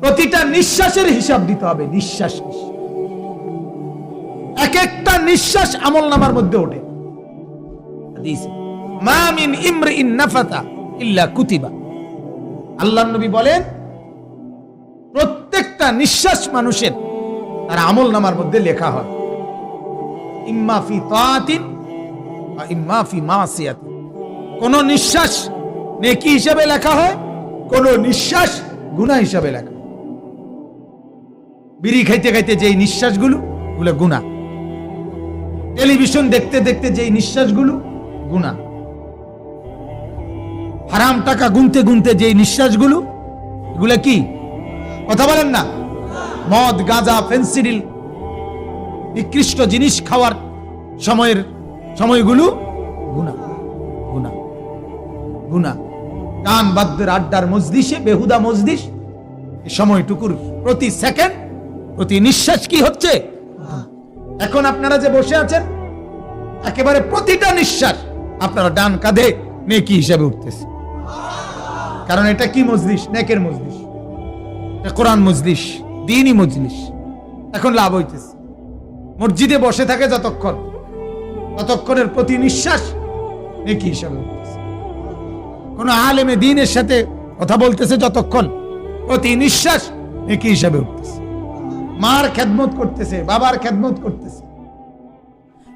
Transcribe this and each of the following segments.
প্রতিটা নিঃশ্বাসের হিসাব দিতে হবে, নিঃশ্বাস। এক একটা নিঃশ্বাস আমল নামার মধ্যে ওঠে হাদিস। মা মিন নাফাতা ইল্লা কুতিবা আল্লাহ নবী বলেন, প্রত্যেকটা নিঃশ্বাস মানুষের তার আমল নামার মধ্যে লেখা হয় ইম্মা ফি তাআতিন বা ইম্মা ফি মাসিয়াতিন কোন নিঃশ্বাস নেকি হিসাবে লেখা হয়, কোন নিঃশ্বাস গুনাহ হিসাবে লেখা। বিড়ি খাইতে খাইতে যেই নিঃশ্বাসগুলো গুলো গুনাহ টেলিভিশন দেখতে দেখতে যেই নিঃশ্বাসগুলো গুনাহ হারাম টাকা গুনতে গুনতে যেই নিঃশ্বাসগুলো, এগুলো কি? কথা বলেন না। মদ, গাঁজা, ফেন্সিডিল, নিকৃষ্ট জিনিস খাওয়ার সময়ের সময়গুলো গুণা গুণা গুণা। গান বাদ্যের আড্ডার মজলিসে, বেহুদা মজলিস এই সময়টুকুর প্রতি সেকেন্ড প্রতি নিঃশ্বাস কি হচ্ছে? এখন আপনারা যে বসে আছেন, একেবারে প্রতিটা নিঃশ্বাস আপনারা ডান কাঁধে নেকি হিসাবে উঠতেছে। কারণ এটা কি মজলিস? নেকের মজলিস। কোরআন মজলিস, দিনই মজলিস। এখন লাভ হইতেছে। মসজিদে বসে থাকে যতক্ষণ, ততক্ষণের প্রতি নিঃশ্বাস নেকি হিসাবে উঠতেছে। কোন আলেমে দিনের সাথে কথা বলতেছে যতক্ষণ, প্রতি নিঃশ্বাস নেকি হিসাবে উঠতেছে। মার খেদমত করতেছে, বাবার খেদমত করতেছে।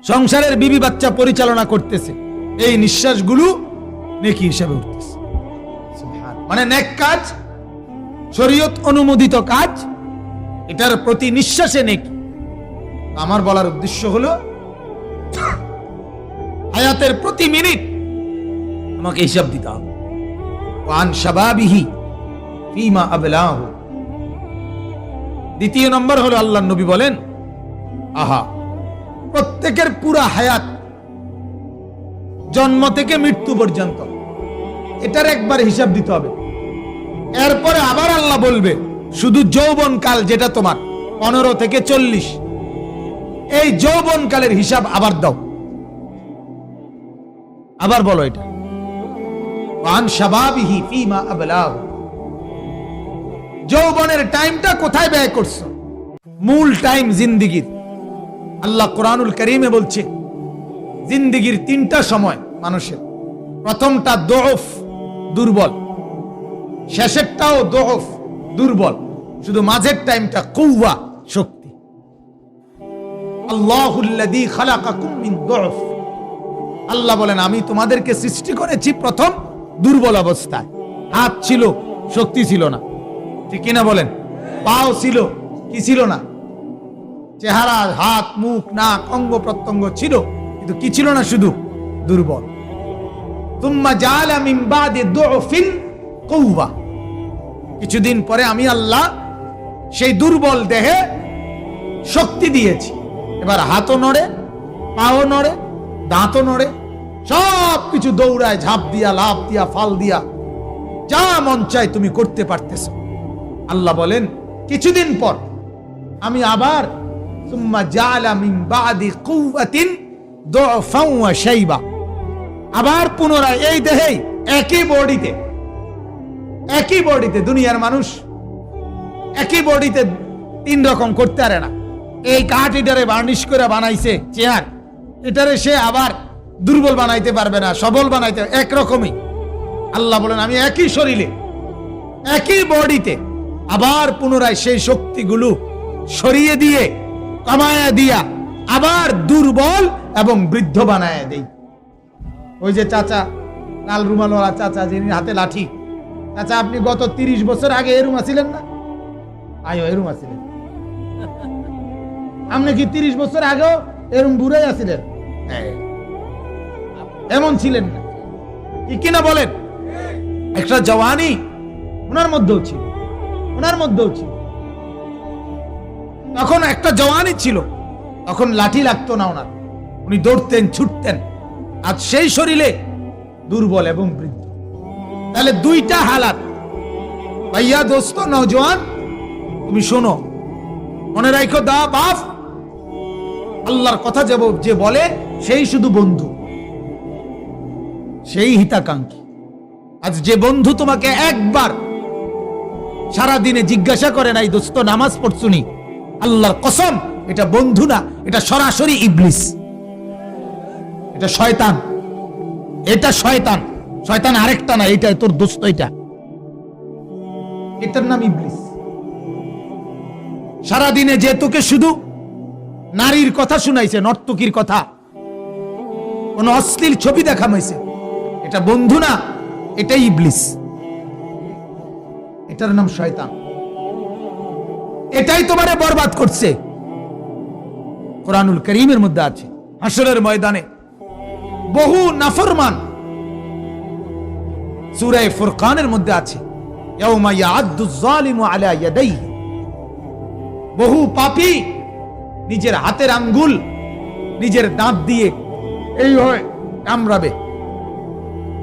সংসারের বিবি বাচ্চা পরিচালনা করতেছে। এই নিঃশ্বাসগুলো নেকি হিসাবে উঠতেছে। মানে নেক কাজ, শরীয়ত অনুমোদিত কাজ, এটার প্রতি নিঃশ্বাসে নেকি। আমার বলার উদ্দেশ্য হলো, হায়াতের প্রতি মিনিট আমাকে হিসাব দিতে হবে। ওয়ান শাবাবিহি ফিমা আবলাহু। দ্বিতীয় নম্বর হলো আল্লাহ নবী বলেন, আহা, প্রত্যেকের পুরা হায়াত জন্ম থেকে মৃত্যু পর্যন্ত। এটার একবার হিসাব দিতে হবে। এরপরে আবার আল্লাহ বলবে, শুধু যৌবন কাল যেটা তোমার, পনেরো থেকে চল্লিশ। এই যৌবন কালের হিসাব আবার দাও। আবার বলো এটা। আবলাহু। যৌবনের টাইমটা কোথায় ব্যয় করছ? মূল টাইম জিন্দিগির। আল্লাহ কোরআনুল করিমে বলছে, জিন্দিগির তিনটা সময় মানুষের। প্রথমটা দোফ, দুর্বল। শেষেরটাও দোফ, দুর্বল। শুধু মাঝের টাইমটা কৌয়া শক্তি। আল্লাহ বলেন, আমি তোমাদেরকে সৃষ্টি করেছি প্রথম দুর্বল অবস্থায়। হাত ছিল, শক্তি ছিল না। ঠিক কিনা বলেন? পাও ছিল, কি ছিল না? চেহারা, হাত, মুখ, নাক, অঙ্গ প্রত্যঙ্গ ছিল, কিন্তু কি ছিল না শুধু? দুর্বল। তুম্মা জালা মিন বাদি কৌবা কিছুদিন পরে আমি আল্লাহ সেই দুর্বল দেহে শক্তি দিয়েছি। এবার হাতও নড়ে, পাও নড়ে, দাঁতও নড়ে সব কিছু দৌড়ায় ঝাঁপ দিয়া লাভ দিয়া, ফাল দিয়া, যা মন চায় তুমি করতে পারতেছ। আল্লাহ বলেন, কিছুদিন পর আমি আবার আবার পুনরায় এই দেহেই একই বডিতে একই বডিতে দুনিয়ার মানুষ একই বডিতে তিন রকম করতে পারে না। এই কাঠ এটারে বার্নিশ করে বানাইছে চেয়ার, এটারে সে আবার দুর্বল বানাইতে পারবে না, সবল বানাইতে একরকমই আল্লাহ বলেন, আমি একই শরীরে, একই বডিতে আবার পুনরায় সেই শক্তিগুলো সরিয়ে দিয়ে, কমায়া দিয়া আবার দুর্বল এবং বৃদ্ধ বানায় দেই। ওই যে চাচা, লাল রুমালওয়ালা চাচা, যিনি হাতে লাঠি। চাচা, আপনি গত তিরিশ বছর আগে এরুম আছিলেন না? আয়ো এরুম আছিলেন আপনি কি তিরিশ বছর আগেও এরুম বুড়াই আছিলেন? হ্যাঁ। এমন ছিলেন না। কি কিনা বলেন? একটা জওয়ানি ওনার মধ্যেও ছিল। ওনার মধ্যেও ছিল। তখন একটা জওয়ানি ছিল। তখন লাঠি লাগতো না ওনার। উনি দৌড়তেন, ছুটতেন। আজ সেই শরীরে দুর্বল এবং বৃদ্ধ। তাহলে দুইটা হালাত। ভাইয়া, দোস্ত নজওয়ান তুমি শোনো। মনে রাখো দা, বাপ, আল্লাহর কথা যে ব- যে বলে, সেই শুধু বন্ধু। সেই হিতাকাঙ্ক্ষী। আজ যে বন্ধু তোমাকে একবার সারা দিনে জিজ্ঞাসা করে নাই, দোস্ত, নামাজ পড়ছুনি আল্লাহর কসম, এটা বন্ধু না, এটা সরাসরি ইবলিস। এটা শয়তান। এটা শয়তান। শয়তান আরেকটা না এটা তোর দোস্ত এটা এটার নাম ইবলিস। সারা দিনে যে তোকে শুধু নারীর কথা শুনাইছে, নর্তকীর কথা। কোন অশ্লীল ছবি দেখা হয়েছে এটা বন্ধু না, এটাই ইবলিস। এটার নাম শয়তান। এটাই তোমারে বরবাদ করছে। কোরআনুল করিমের মধ্যে আছে হাসরের ময়দানে। বহু নাফরমান সূরায়ে ফুরকানের মধ্যে আছে বহু পাপী নিজের হাতের আঙ্গুল, নিজের দাঁত দিয়ে এই হয় কামড়াবে,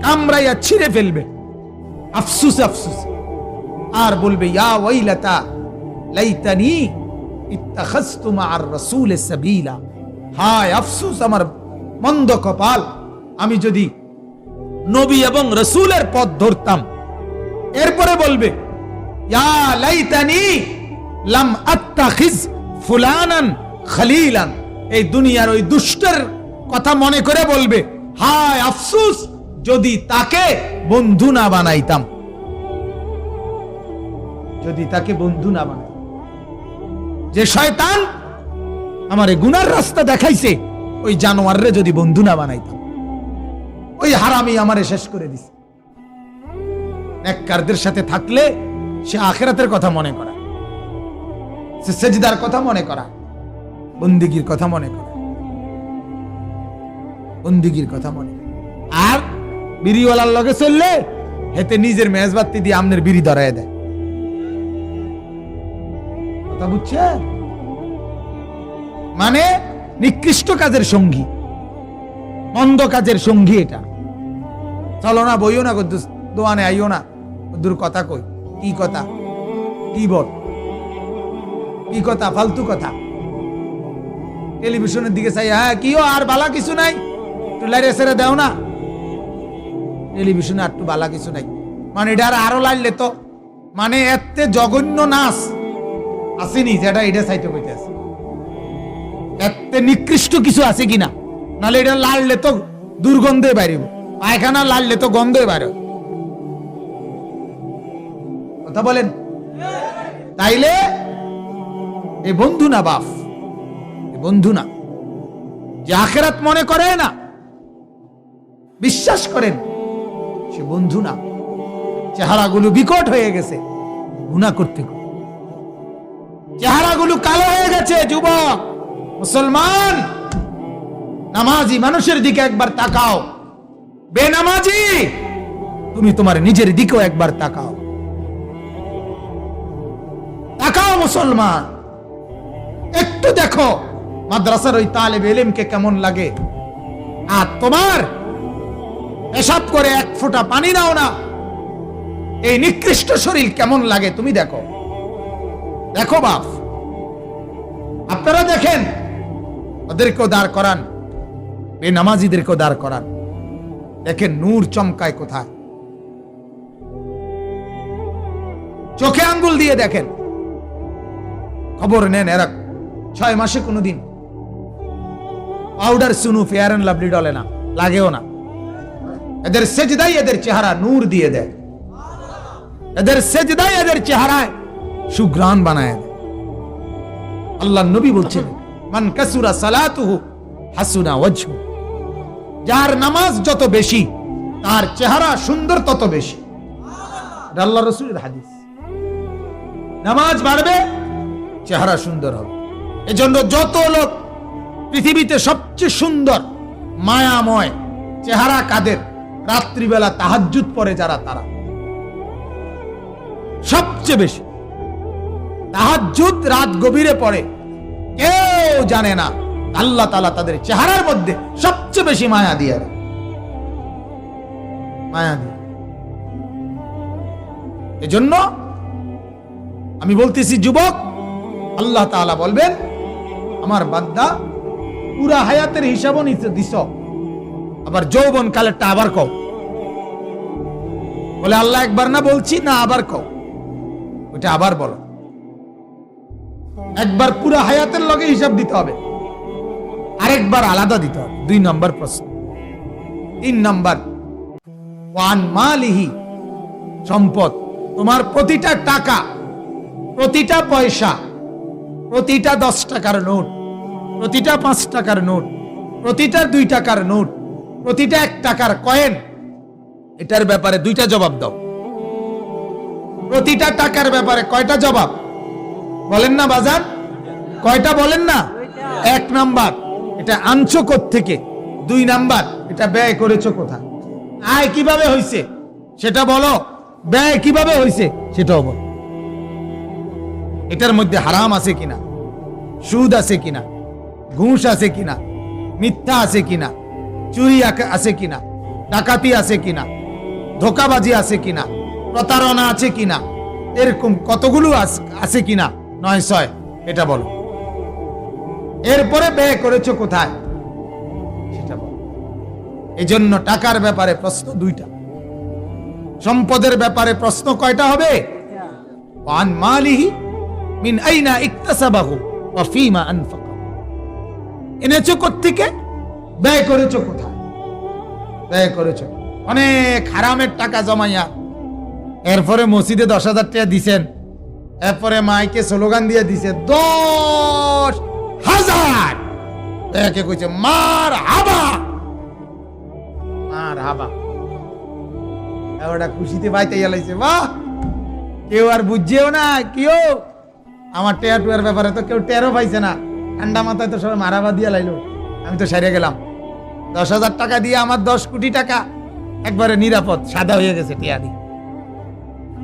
কামড়াইয়া ছিঁড়ে ফেলবে। আফসুস আফসুস। আর বলবে, ইয়া লাইতানি মন্দ কপাল। আমি যদি নবী এবং রসুলের পথ ধরতাম, এরপরে বলবে, ইয়া লাইতানি লাম ফুলানান এই দুনিয়ার ওই দুষ্টের কথা মনে করে বলবে, হায় আফসুস, যদি তাকে বন্ধু না বানাইতাম। যদি তাকে বন্ধু না বানাই যে শয়তান আমারে গুনার রাস্তা দেখাইছে, ওই জানোয়াররে যদি বন্ধু না বানাইতাম, ওই হারামি আমারে শেষ করে দিছে। নেককারদের সাথে থাকলে সে আখেরাতের কথা মনে করা, সে সেজদার কথা মনে করা, বন্দিগির কথা মনে করা, বন্দিগির কথা মনে আর বিড়িওয়ালার লগে চললে হেতে নিজের মেজবাতি দিয়ে আমনের বিড়ি ধরায় দেয়। কথা বুঝছেন মানে নিকৃষ্ট কাজের সঙ্গী। মন্দ কাজের সঙ্গী এটা। চলো না, বইও না দোয়ানে আইও না। কদ্দুর কথা কই? কি কথা? কি বল? কি কথা? ফালতু কথা। টেলিভিশনের দিকে চাই। হ্যাঁ কিও আর বালা কিছু নাই? একটু লাইরে সেরে দাও না। টেলিভিশনে আর একটু বালা কিছু নাই। মানে এটা আর আরও লাইলে তো। মানে এতে জঘন্য নাচ। আসেনি, যেটা এটা চাইতে কইতেছে। এতে নিকৃষ্ট কিছু আছে কিনা? নাহলে এটা লাললে তো দুর্গন্ধে বাইরিব পায়খানা লাললে তো গন্ধে বাইরে কথা বলেন? তাইলে এই বন্ধু না বাপ? এ বন্ধু না। যে আখেরাত মনে করে না, বিশ্বাস করেন, সে বন্ধু না। চেহারাগুলো বিকট হয়ে গেছে গুণা করতে করতে। চেহারাগুলো কালো হয়ে গেছে, যুবক, মুসলমান। নামাজি মানুষের দিকে একবার তাকাও। বেনামাজি, তুমি তোমার নিজের দিকেও একবার তাকাও। তাকাও মুসলমান। একটু দেখো মাদ্রাসার ওই তালেব এলিমকে কেমন লাগে। আর তোমার এসব করে এক ফোঁটা পানি দাও না। এই নিকৃষ্ট শরীর কেমন লাগে তুমি দেখো। দেখো বাপ, আপনারা দেখেন, ওদেরকেও দাঁড় করান, বেনামাজিদেরকেও দাঁড় করান। দেখেন নূর চমকায় কোথায়। চোখে আঙ্গুল দিয়ে দেখেন। খবর নেন এরা ছয় মাসে কোনোদিন পাউডার সুনু ফেয়ার অ্যান্ড লাভলি ডলে না, লাগেও না। এদের সেজদাই এদের চেহারা নূর দিয়ে দেয়। এদের সেজদাই এদের চেহারায় সুগ্রাণ বানায় আল্লাহ নবী বলছেন, মান কাসুরা সালাতুহু হাসুনা ওয়াজহু। যার নামাজ যত বেশি, তার চেহারা সুন্দর তত বেশি। আল্লাহ রসুলের হাদিস। নামাজ বাড়বে, চেহারা সুন্দর হবে। এজন্য যত লোক পৃথিবীতে সবচেয়ে সুন্দর, মায়াময়, চেহারা কাদের, রাত্রিবেলা তাহাজ্জুদ পরে যারা তারা। সবচেয়ে বেশি। তাহাজ্জুদ রাত গভীরে পড়ে। কেউ জানে না, আল্লাহ তালা তাদের চেহারার মধ্যে সবচেয়ে বেশি মায়া দিয়ে। মায়া দিয়ে। এজন্য আমি বলতেছি, যুবক, আল্লাহ তাআলা বলবেন, আমার বান্দা, পুরা হায়াতের হিসাবও নিতে দিস, আবার যৌবন কালেরটা আবার কও। বলে, আল্লাহ একবার না বলছি, না আবার কও। ওটা আবার বলো। একবার পুরো হায়াতের লগে হিসাব দিতে হবে। আরেকবার আলাদা দিতে হবে। দুই নম্বর প্রশ্ন। তিন নম্বর, ওয়ান মালিহি, সম্পদ। তোমার প্রতিটা টাকা, প্রতিটা পয়সা, প্রতিটা দশ টাকার নোট, প্রতিটা পাঁচ টাকার নোট, প্রতিটা দুই টাকার নোট, প্রতিটা এক টাকার কয়েন। এটার ব্যাপারে দুইটা জবাব দাও। প্রতিটা টাকার ব্যাপারে কয়টা জবাব? বলেন না বাজার কয়টা বলেন না? এক নাম্বার, এটা আনছো থেকে দুই নাম্বার, এটা ব্যয় করেছ কোথায়? আয় কীভাবে হইছে? সেটা বলো। ব্যয় কীভাবে হইছে? সেটাও বলো। এটার মধ্যে হারাম আছে কিনা? সুদ আছে কিনা? ঘুষ আছে কিনা? মিথ্যা আছে কিনা? চুরি আছে কিনা? ডাকাতি আছে কিনা? ধোকাবাজি আছে কিনা? প্রতারণা আছে কিনা? এরকম কতগুলো আছে কিনা? নয় ছয়, এটা বলো। এরপরে ব্যয় করেছ কোথায়? সেটা বলো। এই জন্য টাকার ব্যাপারে প্রশ্ন দুইটা। সম্পদের ব্যাপারে প্রশ্ন কয়টা হবে? ওয়ান মালিহি মিন আইনা ইকতাসাবাহু ওয়া ফীমা এনেছো থেকে ব্যয় করেছ কোথায়? ব্যয় করেছ। অনেক হারামের টাকা জমাইয়া। এরপরে মসজিদে দশ হাজার টাকা দিছেন। এরপরে মাইকে স্লোগান দিয়ে দিছে, দশ হাজার। একে কইছে, মার হাবা। মার হাবা। ওটা খুশিতে বাইতে গেলাইছে, বাহ! কেউ আর বুঝছেও না কেউ আমার টেয়া টুয়ার ব্যাপারে তো কেউ টেরও পাইছে না। ঠান্ডা মাথায় তো সবাই মারাবা দিয়ে লাইলো। আমি তো সারিয়ে গেলাম। দশ হাজার টাকা দিয়ে আমার দশ কোটি টাকা। একবারে নিরাপদ, সাদা হয়ে গেছে টিয়া দিয়ে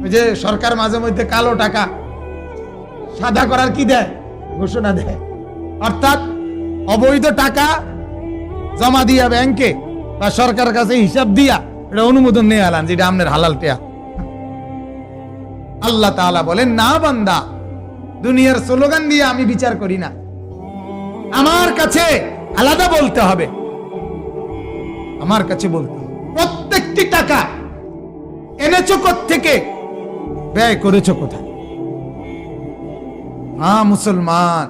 যে সরকার মাঝে মধ্যে কালো টাকা। সাদা করার কি দেয়? ঘোষণা দেয়। অর্থাৎ অবৈধ টাকা জমা দিয়া ব্যাংকে বা সরকার কাছে হিসাব দিয়া এটা অনুমোদন নিয়ে আলান যেটা আপনার হালাল টেয়া। আল্লাহ তাআলা বলেন, না বান্দা, দুনিয়ার স্লোগান দিয়ে আমি বিচার করি না। আমার কাছে আলাদা বলতে হবে। আমার কাছে বলতে প্রত্যেকটি টাকা এনেছো থেকে ব্যয় করেছ কোথায়? হ্যাঁ মুসলমান,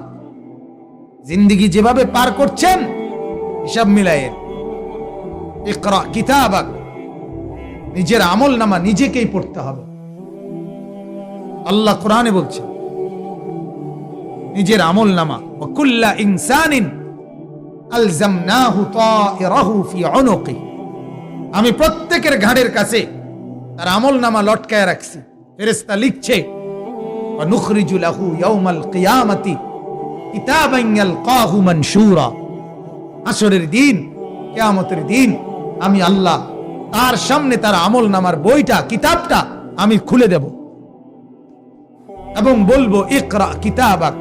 জিন্দিগি যেভাবে পার করছেন, হিসাব মিলাইয়ের ইকরা, কিতাবাক। নিজের আমল নামা নিজেকেই পড়তে হবে। আল্লাহ কোরআনে বলছে, নিজের আমল নামা ওয়াকুল্লা ইনসানিন আলজামনাহু তায়রাহু ফি উনুকি। আমি প্রত্যেকের ঘাড়ের কাছে তার আমল নামা লটকায় রাখছি। ফেরেশতা লিখছে নুখরিজু লাহু ইয়াউমাল কিয়ামাতি কিতাবান ইয়ালকাহু মানশুরা আসরের দিন, কিয়ামতের দিন, আমি আল্লাহ তার সামনে তার আমল নামার বইটা, কিতাবটা আমি খুলে দেব। এবং বলব, ইকরা কিতাবাক।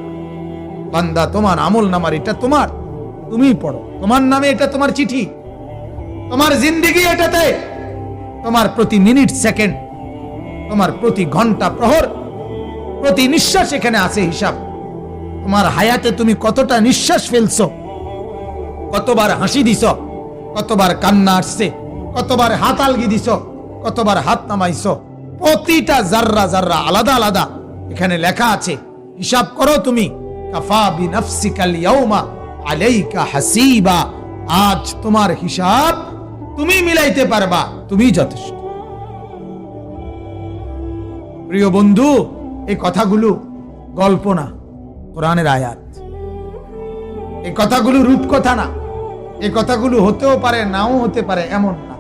বান্দা, তোমার আমল নামার এটা তোমার তুমি পড়ো। তোমার নামে এটা তোমার চিঠি। তোমার জিন্দিগি এটাতে। তোমার প্রতি মিনিট সেকেন্ড। তোমার প্রতি ঘণ্টা প্রহর। প্রতি নিঃশ্বাস এখানে আছে হিসাব। তোমার হায়াতে তুমি কতটা নিঃশ্বাস ফেলছো? কতবার হাসি দিছ? কতবার কান্না আসছে? কতবার হাত আলগি দিছ? কতবার হাত নামাইছ? প্রতিটা জাররা জাররা আলাদা আলাদা এখানে লেখা আছে। হিসাব করো তুমি। হাসিবা। আজ তোমার হিসাব তুমি মিলাইতে পারবা, তুমি যথেষ্ট। প্রিয় বন্ধু এই কথাগুলো গল্প না, কোরআনের আয়াত। এই কথাগুলো রূপকথা না, এই কথাগুলো হতেও পারে, নাও হতে পারে এমন না।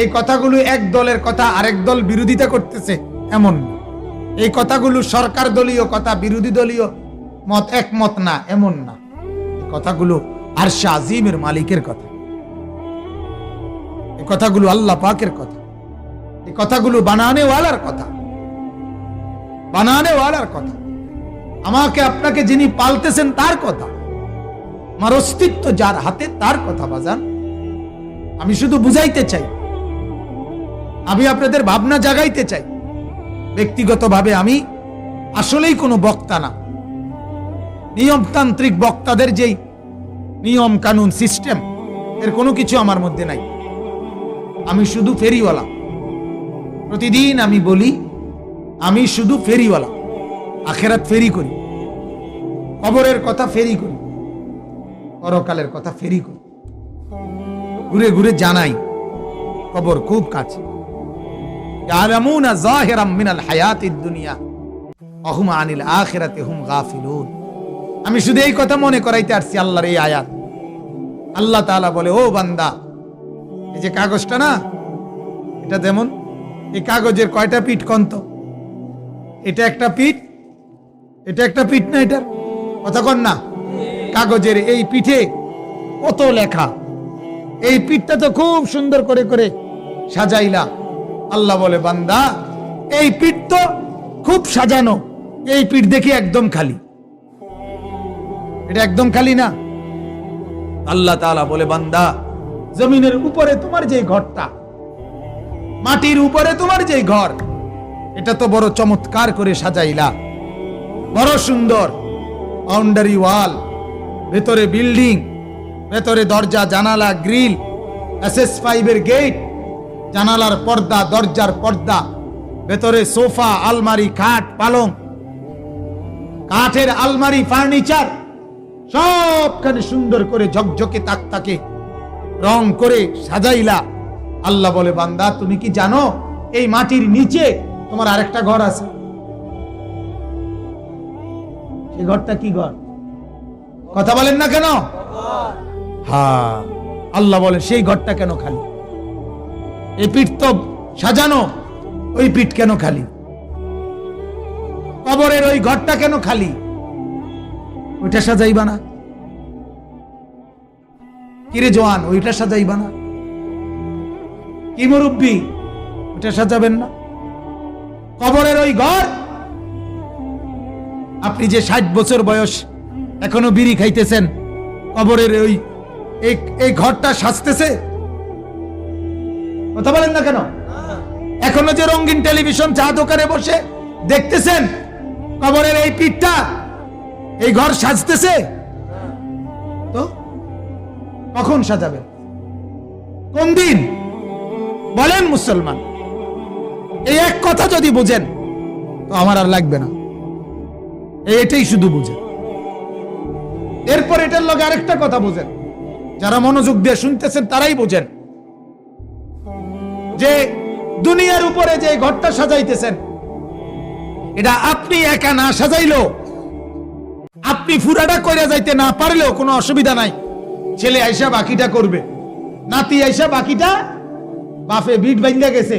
এই কথাগুলো এক দলের কথা আরেক দল বিরোধিতা করতেছে এমন না। এই কথাগুলো সরকার দলীয় কথা, বিরোধী দলীয় মত, একমত না, এমন না। কথাগুলো আর আজিমের মালিকের কথা। এই কথাগুলো আল্লাহ পাকের কথা। এই কথাগুলো বানানেওয়ালার কথা। বানানেওয়ালার কথা। আমাকে আপনাকে যিনি পালতেছেন তার কথা, আমার অস্তিত্ব যার হাতে তার কথা বাজান। আমি শুধু বুঝাইতে চাই, আমি আপনাদের ভাবনা জাগাইতে চাই। ব্যক্তিগতভাবে আমি আসলেই কোনো বক্তা না। নিয়মতান্ত্রিক বক্তাদের যেই নিয়ম কানুন সিস্টেম, এর কোনো কিছু আমার মধ্যে নাই। আমি শুধু ফেরিওয়ালা। প্রতিদিন আমি বলি আমি শুধু ফেরিওয়ালা। আখেরাত ফেরি করি। কবরের কথা ফেরি করি। পরকালের কথা ফেরি করি। ঘুরে ঘুরে জানাই, কবর খুব কাছে। মিনাল দুনিয়া আনিল হুম আমি শুধু এই কথা মনে করাইতে আসছি আল্লাহর এই আয়াত। আল্লাহ তাআলা বলে, ও বান্দা, এই যে কাগজটা না, এটা যেমন, এই কাগজের কয়টা পিঠ কন্ত? এটা একটা পিঠ? এটা একটা পিঠ না এটার? কথা কন না। কাগজের এই পিঠে কত লেখা? এই পিঠটা তো খুব সুন্দর করে করে সাজাইলা। আল্লাহ বলে, বান্দা, এই পিঠ তো খুব সাজানো। এই পিঠ দেখি একদম খালি। এটা একদম খালি না? আল্লাহ তালা বলে, বান্দা, জমিনের উপরে তোমার যে ঘরটা, মাটির উপরে তোমার যে ঘর এটা তো বড় চমৎকার করে সাজাইলা। বড় সুন্দর। বাউন্ডারি ওয়াল, ভেতরে বিল্ডিং, ভেতরে দরজা, জানালা, গ্রিল এসএস ফাইভের গেট, জানালার পর্দা, দরজার পর্দা, ভেতরে সোফা, আলমারি, খাট, পালং, কাঠের আলমারি, ফার্নিচার, সবখানে সুন্দর করে ঝকঝকে তাক তাকে রং করে সাজাইলা। আল্লাহ বলে, বান্দা, তুমি কি জানো, এই মাটির নিচে তোমার আরেকটা ঘর আছে। সেই ঘরটা কি ঘর? কথা বলেন না কেন? হ্যাঁ আল্লাহ বলে, সেই ঘরটা কেন খালি? এই পিঠ তো সাজানো, ওই পিঠ কেন খালি? কবরের ওই ঘরটা কেন খালি? ওইটা সাজাইবা না। কিরে জোয়ান, ওইটা সাজাইবা না। কি মুরব্বী, ওইটা সাজাবেন না। কবরের ওই ঘর? আপনি যে ষাট বছর বয়স এখনও বিড়ি খাইতেছেন, কবরের ওই এই- ঘরটা সাজতেছে? কথা বলেন না কেন? এখনও যে রঙিন টেলিভিশন চা দোকানে বসে দেখতেছেন, কবরের এই পিঠটা, এই ঘর সাজতেছে? তো কখন সাজাবেন? কোন দিন? বলেন মুসলমান। এই এক কথা যদি বুঝেন, তো আমার আর লাগবে না। এটাই শুধু বুঝেন। এরপর এটার লগে আরেকটা কথা বুঝেন। যারা মনোযোগ দিয়ে শুনতেছেন, তারাই বোঝেন। যে দুনিয়ার উপরে যে ঘরটা সাজাইতেছেন, এটা আপনি একা না সাজাইলো আপনি ফুরাটা করে যাইতে না পারলেও কোনো অসুবিধা নাই। ছেলে আইসা বাকিটা করবে, নাতি আইসা বাকিটা বাফে বিট বাইন্দা গেছে।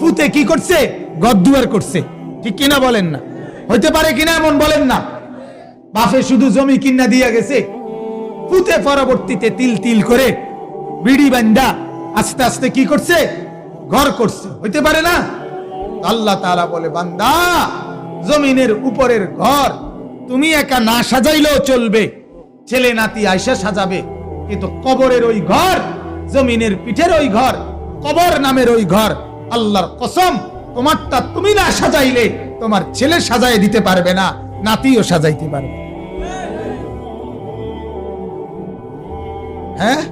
ফুতে কি করছে? গদ্দুয়ার করছে। ঠিক কিনা বলেন না। হইতে পারে কিনা এমন বলেন না। বাফে শুধু জমি কিনা দিয়া গেছে। ফুতে পরবর্তীতে তিল তিল করে বিড়ি বান্দা আস্তে আস্তে কি করছে? ঘর করছে। হইতে পারে না? আল্লাহ তাআলা বলে, বান্দা, জমিনের উপরের ঘর তুমি একা না সাজাইলেও চলবে। ছেলে নাতি আইসা সাজাবে। কিন্তু কবরের ওই ঘর, জমিনের পিঠের ওই ঘর, কবর নামের ওই ঘর আল্লাহর কসম, তোমারটা তুমি না সাজাইলে তোমার ছেলে সাজাই দিতে পারবে না, নাতিও সাজাইতে পারবে। হ্যাঁ?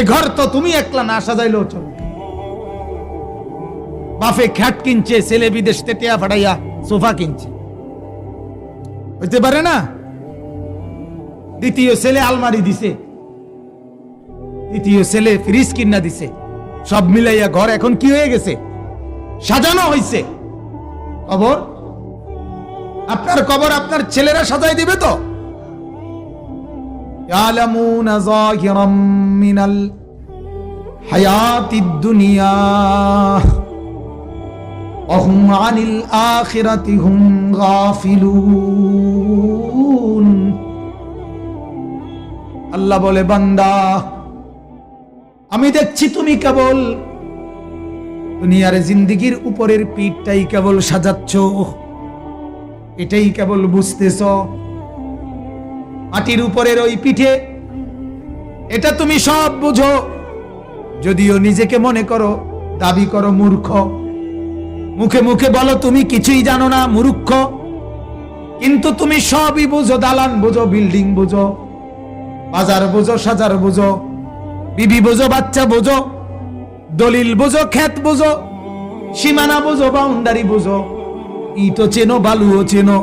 এ ঘর তো তুমি একলা না সাজাইলেও চলবে। বাফে খ্যাট কিনছে, ছেলে বিদেশ টেয়া ফাটাইয়া সোফা কিনছে। হইতে পারে না? দ্বিতীয় ছেলে আলমারি দিছে। দ্বিতীয় ছেলে ফ্রিজ কিনা দিছে। সব মিলাইয়া ঘর এখন কি হয়ে গেছে? সাজানো হয়েছে কবর? আপনার কবর আপনার ছেলেরা সাজাই দিবে তো? আল্লাহ বলে, বান্দা আমি দেখছি তুমি কেবল। দুনিয়ার জিন্দিগির উপরের পিঠটাই কেবল সাজাচ্ছ। এটাই কেবল বুঝতেছ। মাটির উপরের ওই পিঠে এটা তুমি সব বুঝো। যদিও নিজেকে মনে করো, দাবি করো মূর্খ। মুখে মুখে বলো, তুমি কিছুই জানো না, মূর্খ। কিন্তু তুমি সবই বুঝো, দালান বুঝো, বিল্ডিং বুঝো, বাজার বুঝো, সাজার বুঝো। বিবি বুঝো, বাচ্চা বুঝো, দলিল বুঝো ক্ষেত বুঝো, সীমানা বোঝো, বাউন্ডারি বোঝো, ইটও চেনো, বালুও চেনো,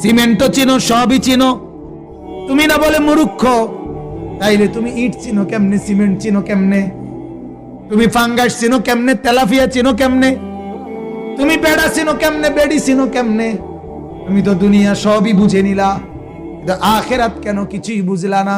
সিমেন্টও চেনো, সবই চেনো। তুমি না বলে মুরুক্ষ তাইলে তুমি ইট চিনো কেমনে, সিমেন্ট চিনো কেমনে, তুমি ফাঙ্গাস চিনো কেমনে, তেলাফিয়া চিনো কেমনে, তুমি বেড়া চিনো কেমনে, বেড়ি চিনো কেমনে তুমি তো দুনিয়া সবই বুঝে নিলা আখেরাত কেন কিছুই বুঝলা না।